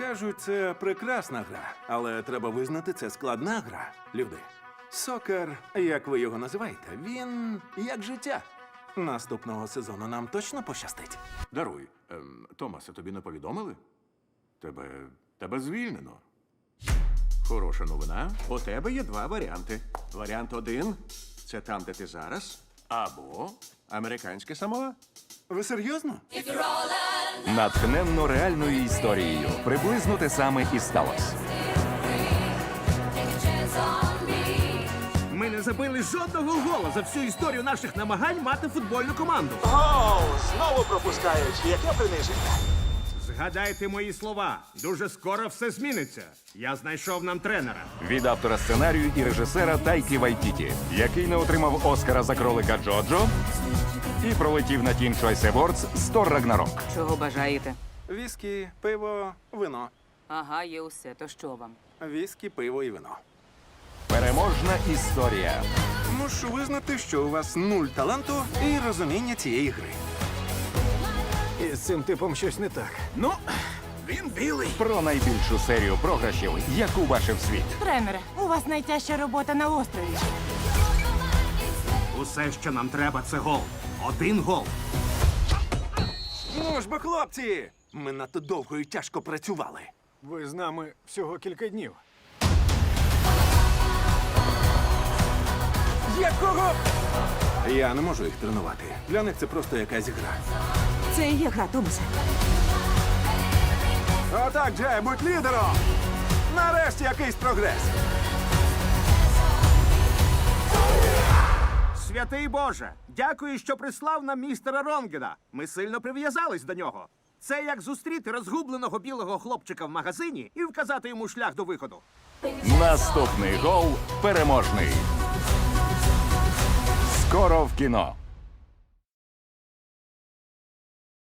Кажуть, це прекрасна гра, але треба визнати, це складна гра, люди. Сокер, як ви його називаєте, він як життя. Наступного сезону нам точно пощастить. Даруй, ем, Томасе, тобі не повідомили? Тебе. тебе звільнено. Хороша новина. У тебе є два варіанти. Варіант один це там, де ти зараз, або американське самоа. Ви серйозно? Натхненно реальною історією. Приблизно те саме і сталося. Ми не забили жодного гола за всю історію наших намагань мати футбольну команду. Оу, знову пропускають. Яке приниження. Згадайте мої слова. Дуже скоро все зміниться. Я знайшов нам тренера. Від автора сценарію і режисера Тайкі Вайтіті, який не отримав Оскара за кролика Джоджо і пролетів на Teen Choice Awards з Тор Рагнарок. Чого бажаєте? Віскі, пиво, вино. Ага, є усе. То що вам? Віскі, пиво і вино. Переможна історія. Мушу визнати, що у вас нуль таланту і розуміння цієї гри. Із цим типом щось не так. Ну, він білий. Про найбільшу серію програшів, яку бачив світ. Тренере, у вас найтяжча робота на острові. Усе, що нам треба, це гол. Один гол. Ну ж бо, хлопці! Ми надто довго і тяжко працювали. Ви з нами всього кілька днів. Якого? Я не можу їх тренувати. Для них це просто якась гра. Це і є гра, Томасе. Отак, Джей, будь лідером! Нарешті якийсь прогрес. Святий Боже, дякую, що прислав нам містера Ронгена. Ми сильно прив'язались до нього. Це як зустріти розгубленого білого хлопчика в магазині і вказати йому шлях до виходу. Наступний гол переможний. Скоро в кіно.